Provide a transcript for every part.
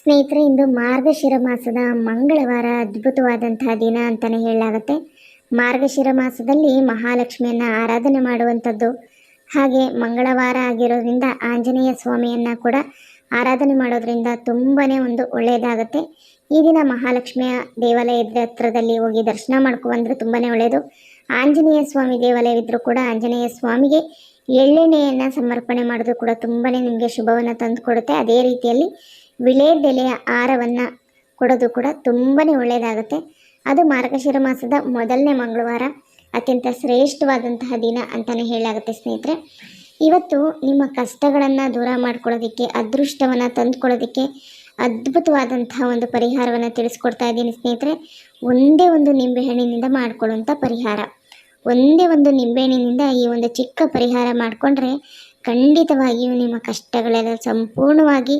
ಸ್ನೇಹಿತರೆ, ಇಂದು ಮಾರ್ಗಶಿರ ಮಾಸದ ಮಂಗಳವಾರ ಅದ್ಭುತವಾದಂತಹ ದಿನ ಅಂತಾನೆ ಹೇಳಲಾಗುತ್ತೆ. ಮಾರ್ಗಶಿರ ಮಾಸದಲ್ಲಿ ಮಹಾಲಕ್ಷ್ಮಿಯನ್ನು ಆರಾಧನೆ ಮಾಡುವಂಥದ್ದು. ಹಾಗೆ ಮಂಗಳವಾರ ಆಗಿರೋದ್ರಿಂದ ಆಂಜನೇಯ ಸ್ವಾಮಿಯನ್ನು ಕೂಡ ಆರಾಧನೆ ಮಾಡೋದ್ರಿಂದ ತುಂಬಾ ಒಂದು ಒಳ್ಳೆಯದಾಗುತ್ತೆ ಈ ದಿನ ಮಹಾಲಕ್ಷ್ಮಿಯ ದೇವಾಲಯದ ಹತ್ರದಲ್ಲಿ ಹೋಗಿ ದರ್ಶನ ಮಾಡ್ಕೊಂಡ್ರೆ ತುಂಬಾ ಒಳ್ಳೆಯದು ಆಂಜನೇಯ ಸ್ವಾಮಿ ದೇವಾಲಯವಿದ್ದರೂ ಕೂಡ ಆಂಜನೇಯ ಸ್ವಾಮಿಗೆ ಎಳ್ಳೆಣ್ಣೆಯನ್ನು ಸಮರ್ಪಣೆ ಮಾಡೋದು ಕೂಡ ತುಂಬಾ ನಿಮಗೆ ಶುಭವನ್ನು ತಂದುಕೊಡುತ್ತೆ ಅದೇ ರೀತಿಯಲ್ಲಿ ವಿಳೆದೆಲೆಯ ಆಹಾರವನ್ನು ಕೊಡೋದು ಕೂಡ ತುಂಬಾ ಒಳ್ಳೆಯದಾಗುತ್ತೆ ಅದು ಮಾರ್ಗಶಿರ ಮಾಸದ ಮೊದಲನೇ ಮಂಗಳವಾರ, ಅತ್ಯಂತ ಶ್ರೇಷ್ಠವಾದಂತಹ ದಿನ ಅಂತಲೇ ಹೇಳಲಾಗುತ್ತೆ ಸ್ನೇಹಿತರೆ. ಇವತ್ತು ನಿಮ್ಮ ಕಷ್ಟಗಳನ್ನು ದೂರ ಮಾಡ್ಕೊಳ್ಳೋದಕ್ಕೆ, ಅದೃಷ್ಟವನ್ನು ತಂದುಕೊಳ್ಳೋದಕ್ಕೆ ಅದ್ಭುತವಾದಂತಹ ಒಂದು ಪರಿಹಾರವನ್ನು ತಿಳಿಸ್ಕೊಡ್ತಾ ಇದ್ದೀನಿ ಸ್ನೇಹಿತರೆ. ಒಂದೇ ಒಂದು ನಿಂಬೆಹಣ್ಣಿನಿಂದ ಮಾಡ್ಕೊಳ್ಳುವಂಥ ಪರಿಹಾರ. ಒಂದೇ ಒಂದು ನಿಂಬೆಹಣ್ಣಿನಿಂದ ಈ ಒಂದು ಚಿಕ್ಕ ಪರಿಹಾರ ಮಾಡಿಕೊಂಡ್ರೆ ಖಂಡಿತವಾಗಿಯೂ ನಿಮ್ಮ ಕಷ್ಟಗಳೆಲ್ಲ ಸಂಪೂರ್ಣವಾಗಿ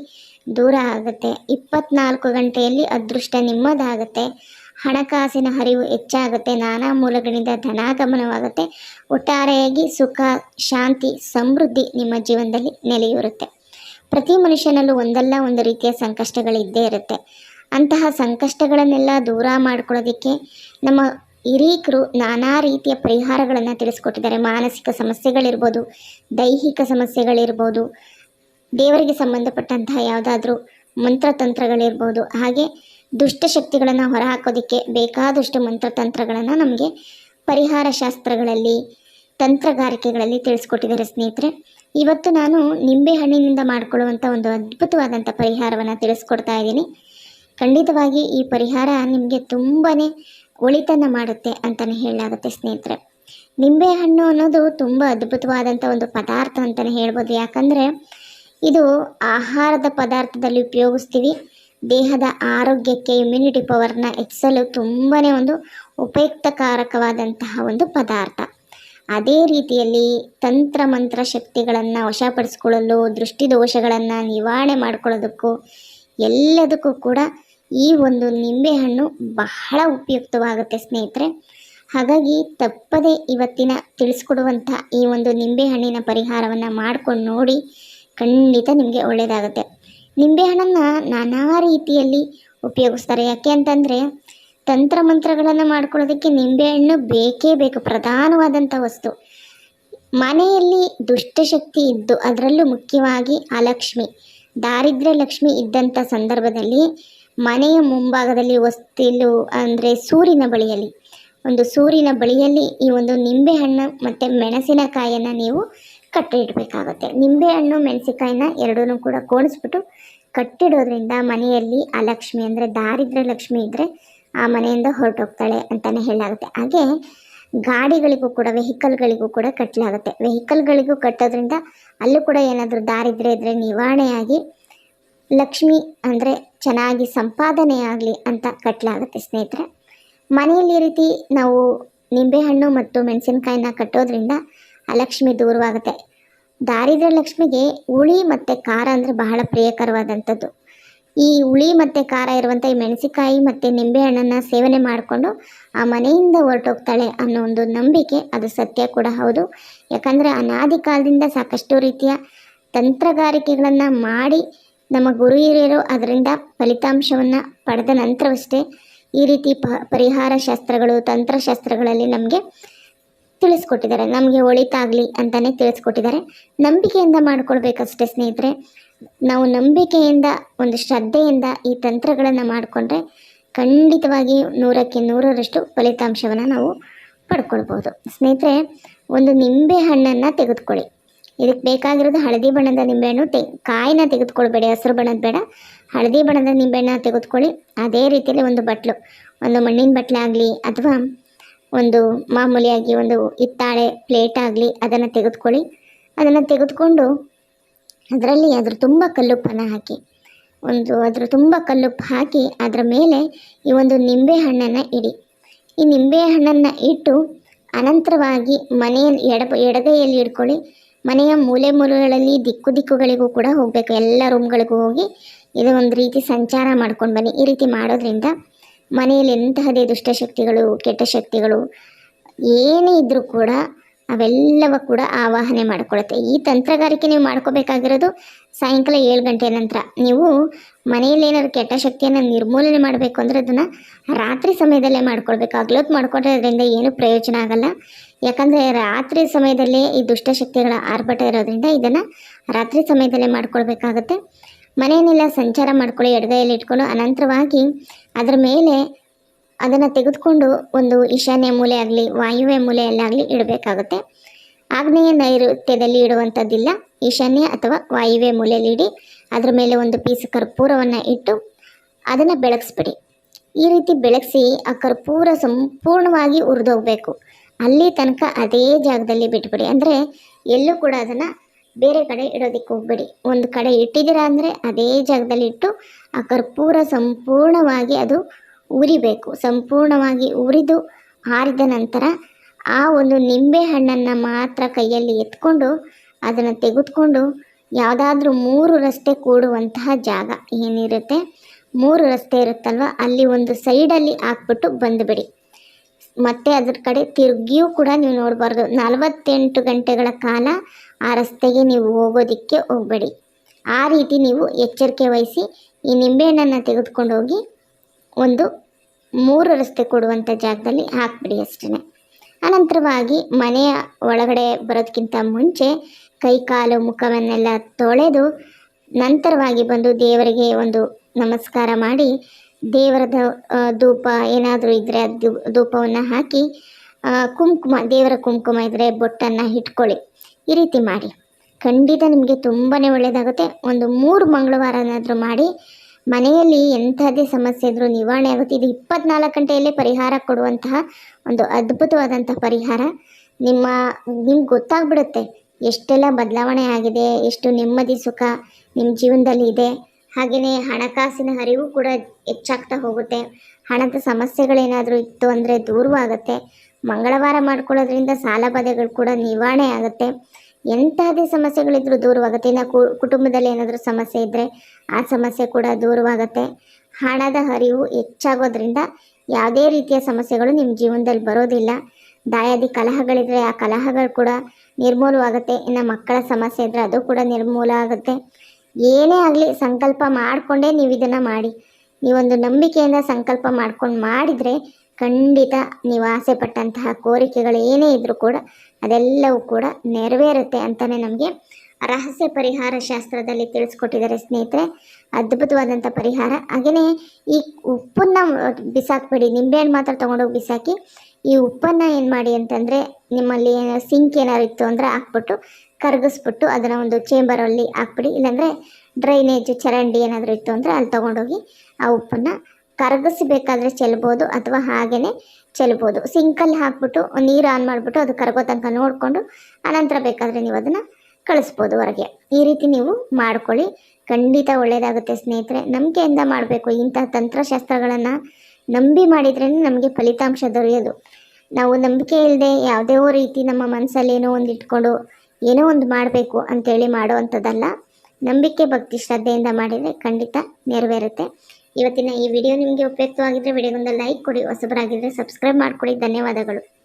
ದೂರ ಆಗುತ್ತೆ. ಇಪ್ಪತ್ನಾಲ್ಕು ಗಂಟೆಯಲ್ಲಿ ಅದೃಷ್ಟ ನಿಮ್ಮದಾಗುತ್ತೆ. ಹಣಕಾಸಿನ ಹರಿವು ಹೆಚ್ಚಾಗುತ್ತೆ. ನಾನಾ ಮೂಲಗಳಿಂದ ಧನಾಗಮನವಾಗುತ್ತೆ. ಒಟ್ಟಾರೆಯಾಗಿ ಸುಖ, ಶಾಂತಿ, ಸಮೃದ್ಧಿ ನಿಮ್ಮ ಜೀವನದಲ್ಲಿ ನೆಲೆಯೂರುತ್ತೆ. ಪ್ರತಿ ಮನುಷ್ಯನಲ್ಲೂ ಒಂದಲ್ಲ ಒಂದು ರೀತಿಯ ಸಂಕಷ್ಟಗಳಿದ್ದೇ ಇರುತ್ತೆ. ಅಂತಹ ಸಂಕಷ್ಟಗಳನ್ನೆಲ್ಲ ದೂರ ಮಾಡ್ಕೊಳ್ಳೋದಕ್ಕೆ ನಮ್ಮ ಹಿರೀಕರು ನಾನಾ ರೀತಿಯ ಪರಿಹಾರಗಳನ್ನು ತಿಳಿಸ್ಕೊಟ್ಟಿದ್ದಾರೆ. ಮಾನಸಿಕ ಸಮಸ್ಯೆಗಳಿರ್ಬೋದು, ದೈಹಿಕ ಸಮಸ್ಯೆಗಳಿರ್ಬೋದು ದೇವರಿಗೆ ಸಂಬಂಧಪಟ್ಟಂತಹ ಯಾವುದಾದ್ರೂ ಮಂತ್ರತಂತ್ರಗಳಿರ್ಬೋದು, ಹಾಗೆ ದುಷ್ಟಶಕ್ತಿಗಳನ್ನು ಹೊರಹಾಕೋದಕ್ಕೆ ಬೇಕಾದಷ್ಟು ಮಂತ್ರತಂತ್ರಗಳನ್ನು ನಮಗೆ ಪರಿಹಾರ ಶಾಸ್ತ್ರಗಳಲ್ಲಿ, ತಂತ್ರಗಾರಿಕೆಗಳಲ್ಲಿ ತಿಳಿಸ್ಕೊಟ್ಟಿದ್ದಾರೆ ಸ್ನೇಹಿತರೆ. ಇವತ್ತು ನಾನು ನಿಂಬೆ ಹಣ್ಣಿನಿಂದ ಮಾಡಿಕೊಳ್ಳುವಂಥ ಒಂದು ಅದ್ಭುತವಾದಂಥ ಪರಿಹಾರವನ್ನು ತಿಳಿಸ್ಕೊಡ್ತಾ ಇದ್ದೀನಿ. ಖಂಡಿತವಾಗಿ ಈ ಪರಿಹಾರ ನಿಮಗೆ ತುಂಬಾ ಒಳಿತನ್ನು ಮಾಡುತ್ತೆ ಅಂತಲೇ ಹೇಳಲಾಗುತ್ತೆ ಸ್ನೇಹಿತರೆ. ನಿಂಬೆಹಣ್ಣು ಅನ್ನೋದು ತುಂಬ ಅದ್ಭುತವಾದಂಥ ಒಂದು ಪದಾರ್ಥ ಅಂತಲೇ ಹೇಳ್ಬೋದು. ಯಾಕಂದರೆ ಇದು ಆಹಾರದ ಪದಾರ್ಥದಲ್ಲಿ ಉಪಯೋಗಿಸ್ತೀವಿ. ದೇಹದ ಆರೋಗ್ಯಕ್ಕೆ ಇಮ್ಯುನಿಟಿ ಪವರ್ನ ಹೆಚ್ಚಿಸಲು ತುಂಬಾ ಒಂದು ಉಪಯುಕ್ತಕಾರಕವಾದಂತಹ ಒಂದು ಪದಾರ್ಥ. ಅದೇ ರೀತಿಯಲ್ಲಿ ತಂತ್ರ ಮಂತ್ರ ಶಕ್ತಿಗಳನ್ನು ವಶಪಡಿಸ್ಕೊಳ್ಳಲು ದೃಷ್ಟಿದೋಷಗಳನ್ನು ನಿವಾರಣೆ ಮಾಡ್ಕೊಳ್ಳೋದಕ್ಕೂ ಎಲ್ಲದಕ್ಕೂ ಕೂಡ ಈ ಒಂದು ನಿಂಬೆಹಣ್ಣು ಬಹಳ ಉಪಯುಕ್ತವಾಗುತ್ತೆ ಸ್ನೇಹಿತರೆ. ಹಾಗಾಗಿ ತಪ್ಪದೆ ಇವತ್ತಿನ ತಿಳಿಸ್ಕೊಡುವಂಥ ಈ ಒಂದು ನಿಂಬೆಹಣ್ಣಿನ ಪರಿಹಾರವನ್ನು ಮಾಡ್ಕೊಂಡು ನೋಡಿ ಖಂಡಿತ ನಿಮಗೆ ಒಳ್ಳೆಯದಾಗುತ್ತೆ ನಿಂಬೆಹಣ್ಣನ್ನು ನಾನಾ ರೀತಿಯಲ್ಲಿ ಉಪಯೋಗಿಸ್ತಾರೆ. ಯಾಕೆ ಅಂತಂದರೆ ತಂತ್ರ ಮಂತ್ರಗಳನ್ನು ಮಾಡ್ಕೊಳ್ಳೋದಕ್ಕೆ ನಿಂಬೆಹಣ್ಣು ಬೇಕೇ ಬೇಕು, ಪ್ರಧಾನವಾದಂಥ ವಸ್ತು. ಮನೆಯಲ್ಲಿ ದುಷ್ಟಶಕ್ತಿ ಇದ್ದು ಅದರಲ್ಲೂ ಮುಖ್ಯವಾಗಿ ಅಲಕ್ಷ್ಮಿ, ದಾರಿದ್ರ್ಯ ಲಕ್ಷ್ಮಿ ಇದ್ದಂಥ ಸಂದರ್ಭದಲ್ಲಿ ಮನೆಯ ಮುಂಭಾಗದಲ್ಲಿ ವಸ್ತಿಲು ಅಂದರೆ ಸೂರಿನ ಬಳಿಯಲ್ಲಿ, ಒಂದು ಸೂರಿನ ಬಳಿಯಲ್ಲಿ ಈ ಒಂದು ನಿಂಬೆಹಣ್ಣು ಮತ್ತು ಮೆಣಸಿನಕಾಯಿಯನ್ನು ನೀವು ಕಟ್ಟಿಡಬೇಕಾಗುತ್ತೆ. ನಿಂಬೆಹಣ್ಣು ಮೆಣಸಿಕಾಯಿನ ಎರಡೂ ಕೂಡ ಕೋಣಿಸ್ಬಿಟ್ಟು ಕಟ್ಟಿಡೋದ್ರಿಂದ ಮನೆಯಲ್ಲಿ ಆ ಲಕ್ಷ್ಮಿ ಅಂದರೆ ದಾರಿದ್ರ್ಯ ಲಕ್ಷ್ಮಿ ಇದ್ದರೆ ಆ ಮನೆಯಿಂದ ಹೊರಟೋಗ್ತಾಳೆ ಅಂತಲೇ ಹೇಳಲಾಗುತ್ತೆ. ಹಾಗೆ ಗಾಡಿಗಳಿಗೂ ಕೂಡ, ವೆಹಿಕಲ್ಗಳಿಗೂ ಕೂಡ ಕಟ್ಟಲಾಗುತ್ತೆ. ವೆಹಿಕಲ್ಗಳಿಗೂ ಕಟ್ಟೋದ್ರಿಂದ ಅಲ್ಲೂ ಕೂಡ ಏನಾದರೂ ದಾರಿದ್ರೆ ಇದ್ದರೆ ನಿವಾರಣೆಯಾಗಿ ಲಕ್ಷ್ಮಿ ಅಂದರೆ ಚೆನ್ನಾಗಿ ಸಂಪಾದನೆ ಆಗಲಿ ಅಂತ ಕಟ್ಟಲಾಗುತ್ತೆ ಸ್ನೇಹಿತರೆ. ಮನೆಯಲ್ಲಿ ರೀತಿ ನಾವು ನಿಂಬೆಹಣ್ಣು ಮತ್ತು ಮೆಣಸಿನಕಾಯಿನ ಕಟ್ಟೋದ್ರಿಂದ ಅಲಕ್ಷ್ಮಿ ದೂರವಾಗುತ್ತೆ. ದಾರಿದ್ರ ಲಕ್ಷ್ಮಿಗೆ ಹುಳಿ ಮತ್ತು ಖಾರ ಅಂದರೆ ಬಹಳ ಪ್ರಿಯಕರವಾದಂಥದ್ದು. ಈ ಹುಳಿ ಮತ್ತು ಖಾರ ಇರುವಂಥ ಈ ಮೆಣಸಿಕಾಯಿ ಮತ್ತು ನಿಂಬೆಹಣ್ಣನ್ನು ಸೇವನೆ ಮಾಡಿಕೊಂಡು ಆ ಮನೆಯಿಂದ ಹೊರಟೋಗ್ತಾಳೆ ಅನ್ನೋ ಒಂದು ನಂಬಿಕೆ ಅದು ಸತ್ಯ ಕೂಡ ಹೌದು. ಯಾಕಂದರೆ ಅನಾದಿ ಕಾಲದಿಂದ ಸಾಕಷ್ಟು ರೀತಿಯ ತಂತ್ರಗಾರಿಕೆಗಳನ್ನು ಮಾಡಿ ನಮ್ಮ ಗುರು ಹಿರಿಯರು ಅದರಿಂದ ಫಲಿತಾಂಶವನ್ನು ಪಡೆದ ನಂತರವಷ್ಟೇ ಈ ರೀತಿ ಪರಿಹಾರ ಶಾಸ್ತ್ರಗಳು, ತಂತ್ರಶಾಸ್ತ್ರಗಳಲ್ಲಿ ನಮಗೆ ತಿಳಿಸ್ಕೊಟ್ಟಿದ್ದಾರೆ. ನಮಗೆ ಒಳಿತಾಗಲಿ ಅಂತಲೇ ತಿಳಿಸ್ಕೊಟ್ಟಿದ್ದಾರೆ. ನಂಬಿಕೆಯಿಂದ ಮಾಡ್ಕೊಳ್ಬೇಕಷ್ಟೇ ಸ್ನೇಹಿತರೆ. ನಾವು ನಂಬಿಕೆಯಿಂದ, ಒಂದು ಶ್ರದ್ಧೆಯಿಂದ ಈ ತಂತ್ರಗಳನ್ನು ಮಾಡಿಕೊಂಡ್ರೆ ಖಂಡಿತವಾಗಿ ನೂರಕ್ಕೆ ನೂರರಷ್ಟು ಫಲಿತಾಂಶವನ್ನು ನಾವು ಪಡ್ಕೊಳ್ಬೋದು. ಸ್ನೇಹಿತರೆ, ಒಂದು ನಿಂಬೆ ಹಣ್ಣನ್ನು ತೆಗೆದುಕೊಳ್ಳಿ. ಇದಕ್ಕೆ ಬೇಕಾಗಿರೋದು ಹಳದಿ ಬಣ್ಣದ ನಿಂಬೆಹಣ್ಣು ತೆ, ಕಾಯಿನ ತೆಗೆದುಕೊಳ್ಬೇಡಿ, ಹಸಿರು ಬಣ್ಣದ ಬೇಡ. ಹಳದಿ ಬಣ್ಣದ ನಿಂಬೆಹಣ್ಣ ತೆಗೆದುಕೊಳ್ಳಿ. ಅದೇ ರೀತಿಯಲ್ಲಿ ಒಂದು ಬಟ್ಲು, ಒಂದು ಮಣ್ಣಿನ ಬಟ್ಲೆ ಆಗಲಿ ಅಥವಾ ಒಂದು ಮಾಮೂಲಿಯಾಗಿ ಒಂದು ಹಿತ್ತಾಳೆ ಪ್ಲೇಟ್ ಆಗಲಿ ಅದನ್ನು ತೆಗೆದುಕೊಳ್ಳಿ. ಅದನ್ನು ತೆಗೆದುಕೊಂಡು ಅದರಲ್ಲಿ ಅದ್ರ ತುಂಬ ಕಲ್ಲುಪ್ಪನ್ನು ಹಾಕಿ. ಒಂದು ಅದ್ರ ತುಂಬ ಕಲ್ಲುಪ್ಪು ಹಾಕಿ ಅದರ ಮೇಲೆ ಈ ಒಂದು ನಿಂಬೆ ಹಣ್ಣನ್ನು ಇಡಿ. ಈ ನಿಂಬೆ ಹಣ್ಣನ್ನು ಇಟ್ಟು ಅನಂತರವಾಗಿ ಮನೆಯ ಎಡ ಎಡಗೈಯಲ್ಲಿ ಇಟ್ಕೊಳ್ಳಿ ಮನೆಯ ಮೂಲೆ ಮೂಲೆಗಳಲ್ಲಿ ದಿಕ್ಕು ದಿಕ್ಕುಗಳಿಗೂ ಕೂಡ ಹೋಗಬೇಕು. ಎಲ್ಲ ರೂಮ್ಗಳಿಗೂ ಹೋಗಿ ಇದು ಒಂದು ರೀತಿ ಸಂಚಾರ ಮಾಡ್ಕೊಂಡು ಬನ್ನಿ. ಈ ರೀತಿ ಮಾಡೋದ್ರಿಂದ ಮನೆಯಲ್ಲಿ ಎಂತಹದೇ ದುಷ್ಟಶಕ್ತಿಗಳು ಕೆಟ್ಟ ಶಕ್ತಿಗಳು ಏನೇ ಇದ್ದರೂ ಕೂಡ ಅವೆಲ್ಲವ ಕೂಡ ಆವಾಹನೆ ಮಾಡ್ಕೊಳ್ಳುತ್ತೆ ಈ ತಂತ್ರಗಾರಿಕೆ ನೀವು ಮಾಡ್ಕೋಬೇಕಾಗಿರೋದು ಸಾಯಂಕಾಲ ಏಳು ಗಂಟೆ ನಂತರ. ನೀವು ಮನೆಯಲ್ಲಿ ಏನಾದ್ರು ಕೆಟ್ಟ ಶಕ್ತಿಯನ್ನು ನಿರ್ಮೂಲನೆ ಮಾಡಬೇಕು ಅಂದರೆ ಅದನ್ನು ರಾತ್ರಿ ಸಮಯದಲ್ಲೇ ಮಾಡ್ಕೊಳ್ಬೇಕು. ಹಗ್ಲೊತ್ತು ಅದರಿಂದ ಏನೂ ಪ್ರಯೋಜನ ಆಗಲ್ಲ. ಯಾಕಂದರೆ ರಾತ್ರಿ ಸಮಯದಲ್ಲೇ ಈ ದುಷ್ಟಶಕ್ತಿಗಳ ಆರ್ಭಟ ಇರೋದ್ರಿಂದ ಇದನ್ನು ರಾತ್ರಿ ಸಮಯದಲ್ಲೇ ಮಾಡ್ಕೊಳ್ಬೇಕಾಗತ್ತೆ. ಮನೆಯನ್ನೆಲ್ಲ ಸಂಚಾರ ಮಾಡ್ಕೊಳ್ಳಿ, ಎಡಗೈಯಲ್ಲಿ ಇಟ್ಕೊಂಡು ಅನಂತರವಾಗಿ ಅದರ ಮೇಲೆ ಅದನ್ನು ತೆಗೆದುಕೊಂಡು ಒಂದು ಈಶಾನ್ಯ ಮೂಲೆ ಆಗಲಿ, ವಾಯುವ್ಯ ಮೂಲೆಯಲ್ಲಾಗಲಿ ಇಡಬೇಕಾಗುತ್ತೆ. ಆಗ್ನೇಯ ನೈಋತ್ಯದಲ್ಲಿ ಇಡುವಂಥದ್ದಿಲ್ಲ, ಈಶಾನ್ಯ ಅಥವಾ ವಾಯುವ್ಯ ಮೂಲೆಯಲ್ಲಿ ಇಡಿ, ಅದರ ಮೇಲೆ ಒಂದು ಪೀಸ್ ಕರ್ಪೂರವನ್ನು ಇಟ್ಟು ಅದನ್ನು ಬೆಳಗಿಸ್ಬಿಡಿ. ಈ ರೀತಿ ಬೆಳಗಿಸಿ ಆ ಕರ್ಪೂರ ಸಂಪೂರ್ಣವಾಗಿ ಉರಿದೋಗ್ಬೇಕು. ಅಲ್ಲಿ ತನಕ ಅದೇ ಜಾಗದಲ್ಲಿ ಬಿಟ್ಬಿಡಿ. ಅಂದರೆ ಎಲ್ಲೂ ಕೂಡ ಅದನ್ನು ಬೇರೆ ಕಡೆ ಇಡೋದಕ್ಕೆ ಹೋಗ್ಬೇಡಿ. ಒಂದು ಕಡೆ ಇಟ್ಟಿದ್ದೀರಾ ಅಂದರೆ ಅದೇ ಜಾಗದಲ್ಲಿ ಇಟ್ಟು ಆ ಕರ್ಪೂರ ಸಂಪೂರ್ಣವಾಗಿ ಅದು ಉರಿಬೇಕು ಸಂಪೂರ್ಣವಾಗಿ ಉರಿದು ಆರಿದ ನಂತರ ಆ ಒಂದು ನಿಂಬೆ ಹಣ್ಣನ್ನು ಮಾತ್ರ ಕೈಯಲ್ಲಿ ಎತ್ಕೊಂಡು ಅದನ್ನು ತೆಗೆದುಕೊಂಡು ಯಾವುದಾದ್ರೂ ಮೂರು ರಸ್ತೆ ಕೂಡುವಂತಹ ಜಾಗ ಏನಿರುತ್ತೆ, ಮೂರು ರಸ್ತೆ ಇರುತ್ತಲ್ವ, ಅಲ್ಲಿ ಒಂದು ಸೈಡಲ್ಲಿ ಹಾಕ್ಬಿಟ್ಟು ಬಂದುಬಿಡಿ. ಮತ್ತೆ ಅದರ ಕಡೆ ತಿರುಗಿಯೂ ಕೂಡ ನೀವು ನೋಡಬಾರ್ದು. ನಲವತ್ತೆಂಟು ಗಂಟೆಗಳ ಕಾಲ ಆ ರಸ್ತೆಗೆ ನೀವು ಹೋಗೋದಕ್ಕೆ ಹೋಗಬೇಡಿ. ಆ ರೀತಿ ನೀವು ಎಚ್ಚರಿಕೆ ವಹಿಸಿ ಈ ನಿಂಬೆಹಣ್ಣನ್ನು ತೆಗೆದುಕೊಂಡು ಹೋಗಿ ಒಂದು ಮೂರು ರಸ್ತೆ ಕೊಡುವಂಥ ಜಾಗದಲ್ಲಿ ಹಾಕ್ಬಿಡಿ ಅಷ್ಟೇ ಅನಂತರವಾಗಿ ಮನೆಯ ಒಳಗಡೆ ಬರೋದಕ್ಕಿಂತ ಮುಂಚೆ ಕೈ, ಕಾಲು, ಮುಖವನ್ನೆಲ್ಲ ತೊಳೆದು ನಂತರವಾಗಿ ಬಂದು ದೇವರಿಗೆ ಒಂದು ನಮಸ್ಕಾರ ಮಾಡಿ ದೇವರದ ಧೂಪ ಏನಾದರೂ ಇದ್ದರೆ ಅದು ಧೂಪವನ್ನು ಹಾಕಿ ಕುಂಕುಮ, ದೇವರ ಕುಂಕುಮ ಇದ್ದರೆ ಬೊಟ್ಟನ್ನು ಇಟ್ಕೊಳ್ಳಿ ಈ ರೀತಿ ಮಾಡಿ. ಖಂಡಿತ ನಿಮಗೆ ತುಂಬಾ ಒಳ್ಳೆಯದಾಗುತ್ತೆ ಒಂದು ಮೂರು ಮಂಗಳವಾರನಾದರೂ ಮಾಡಿ. ಮನೆಯಲ್ಲಿ ಎಂಥದೇ ಸಮಸ್ಯೆ ಇದ್ರೂ ನಿವಾರಣೆ ಆಗುತ್ತೆ. ಇದು ಇಪ್ಪತ್ನಾಲ್ಕು ಗಂಟೆಯಲ್ಲೇ ಪರಿಹಾರ ಕೊಡುವಂತಹ ಒಂದು ಅದ್ಭುತವಾದಂಥ ಪರಿಹಾರ. ನಿಮ್ಮ, ನಿಮ್ಗೆ ಗೊತ್ತಾಗ್ಬಿಡುತ್ತೆ ಎಷ್ಟೆಲ್ಲ ಬದಲಾವಣೆ ಆಗಿದೆ, ಎಷ್ಟು ನೆಮ್ಮದಿ ಸುಖ ನಿಮ್ಮ ಜೀವನದಲ್ಲಿ ಇದೆ. ಹಾಗೆಯೇ ಹಣಕಾಸಿನ ಹರಿವು ಕೂಡ ಹೆಚ್ಚಾಗ್ತಾ ಹೋಗುತ್ತೆ. ಹಣದ ಸಮಸ್ಯೆಗಳೇನಾದರೂ ಇತ್ತು ಅಂದರೆ ದೂರವಾಗುತ್ತೆ. ಮಂಗಳವಾರ ಮಾಡ್ಕೊಳ್ಳೋದ್ರಿಂದ ಸಾಲ ಬಾಧೆಗಳು ಕೂಡ ನಿವಾರಣೆ ಆಗುತ್ತೆ. ಎಂಥದೇ ಸಮಸ್ಯೆಗಳಿದ್ರೂ ದೂರವಾಗುತ್ತೆ. ಇನ್ನು ಕುಟುಂಬದಲ್ಲಿ ಏನಾದರೂ ಸಮಸ್ಯೆ ಇದ್ದರೆ ಆ ಸಮಸ್ಯೆ ಕೂಡ ದೂರವಾಗುತ್ತೆ. ಹಣದ ಹರಿವು ಹೆಚ್ಚಾಗೋದ್ರಿಂದ ಯಾವುದೇ ರೀತಿಯ ಸಮಸ್ಯೆಗಳು ನಿಮ್ಮ ಜೀವನದಲ್ಲಿ ಬರೋದಿಲ್ಲ. ದಾಯಾದಿ ಕಲಹಗಳಿದ್ರೆ ಆ ಕಲಹಗಳು ಕೂಡ ನಿರ್ಮೂಲವಾಗುತ್ತೆ. ಇನ್ನು ಮಕ್ಕಳ ಸಮಸ್ಯೆ ಇದ್ದರೆ ಅದು ಕೂಡ ನಿರ್ಮೂಲ ಆಗುತ್ತೆ. ಏನೇ ಆಗಲಿ ಸಂಕಲ್ಪ ಮಾಡಿಕೊಂಡೇ ನೀವು ಇದನ್ನು ಮಾಡಿ. ನೀವೊಂದು ನಂಬಿಕೆಯಿಂದ ಸಂಕಲ್ಪ ಮಾಡ್ಕೊಂಡು ಮಾಡಿದರೆ ಖಂಡಿತ ನೀವು ಆಸೆ ಪಟ್ಟಂತಹ ಕೋರಿಕೆಗಳು ಏನೇ ಇದ್ದರೂ ಕೂಡ ಅದೆಲ್ಲವೂ ಕೂಡ ನೆರವೇರುತ್ತೆ ಅಂತಲೇ ನಮಗೆ ರಹಸ್ಯ ಪರಿಹಾರ ಶಾಸ್ತ್ರದಲ್ಲಿ ತಿಳಿಸ್ಕೊಟ್ಟಿದ್ದಾರೆ ಸ್ನೇಹಿತರೆ. ಅದ್ಭುತವಾದಂಥ ಪರಿಹಾರ. ಹಾಗೆಯೇ ಈ ಉಪ್ಪನ್ನು ಬಿಸಾಕ್ಬೇಡಿ, ನಿಂಬೆಹಣ್ಣು ಮಾತ್ರ ತೊಗೊಂಡೋಗಿ ಬಿಸಾಕಿ, ಈ ಉಪ್ಪನ್ನು ಏನು ಮಾಡಿ ಅಂತಂದರೆ ನಿಮ್ಮಲ್ಲಿ ಸಿಂಕ್ ಏನಾದ್ರು ಇತ್ತು ಅಂದರೆ ಹಾಕ್ಬಿಟ್ಟು ಕರಗಿಸ್ಬಿಟ್ಟು ಅದನ್ನು ಒಂದು ಚೇಂಬರಲ್ಲಿ ಹಾಕ್ಬಿಡಿ. ಇಲ್ಲಾಂದರೆ ಡ್ರೈನೇಜ್ ಚರಂಡಿ ಏನಾದರೂ ಇತ್ತು ಅಂದರೆ ಅಲ್ಲಿ ತೊಗೊಂಡೋಗಿ ಆ ಉಪ್ಪನ್ನು ಕರಗಿಸ್ಬೇಕಾದ್ರೆ ಚೆಲ್ಬೋದು ಅಥವಾ ಹಾಗೆಯೇ ಚೆಲ್ಬೋದು. ಸಿಂಕಲ್ಲಿ ಹಾಕ್ಬಿಟ್ಟು ನೀರು ಆನ್ ಮಾಡಿಬಿಟ್ಟು ಅದು ಕರಗೋ ತನಕ ನೋಡಿಕೊಂಡು ಅನಂತರ ಬೇಕಾದರೆ ನೀವು ಅದನ್ನು ಕಳಿಸ್ಬೋದು ಹೊರಗೆ. ಈ ರೀತಿ ನೀವು ಮಾಡ್ಕೊಳ್ಳಿ. ಖಂಡಿತ ಒಳ್ಳೆಯದಾಗುತ್ತೆ ಸ್ನೇಹಿತರೆ. ನಂಬಿಕೆಯಿಂದ ಮಾಡಬೇಕು. ಇಂತಹ ತಂತ್ರಶಾಸ್ತ್ರಗಳನ್ನು ನಂಬಿ ಮಾಡಿದ್ರೇ ನಮಗೆ ಫಲಿತಾಂಶ ದೊರೆಯೋದು. ನಾವು ನಂಬಿಕೆ ಇಲ್ಲದೆ ಯಾವುದೇ ರೀತಿ ನಮ್ಮ ಮನಸ್ಸಲ್ಲಿ ಏನೋ ಒಂದು ಇಟ್ಕೊಂಡು ಏನೋ ಒಂದು ಮಾಡಬೇಕು ಅಂತೇಳಿ ಮಾಡುವಂಥದ್ದಲ್ಲ ನಂಬಿಕೆ, ಭಕ್ತಿ, ಶ್ರದ್ಧೆಯಿಂದ ಮಾಡಿದರೆ ಖಂಡಿತ ನೆರವೇರುತ್ತೆ. ಇವತ್ತಿನ ಈ ವಿಡಿಯೋ ನಿಮಗೆ ಉಪಯುಕ್ತವಾಗಿದ್ದರೆ ವಿಡಿಯೋಗೊಂದು ಲೈಕ್ ಕೊಡಿ ಹೊಸಬರಾಗಿದ್ದರೆ ಸಬ್ಸ್ಕ್ರೈಬ್ ಮಾಡಿಕೊಡಿ. ಧನ್ಯವಾದಗಳು.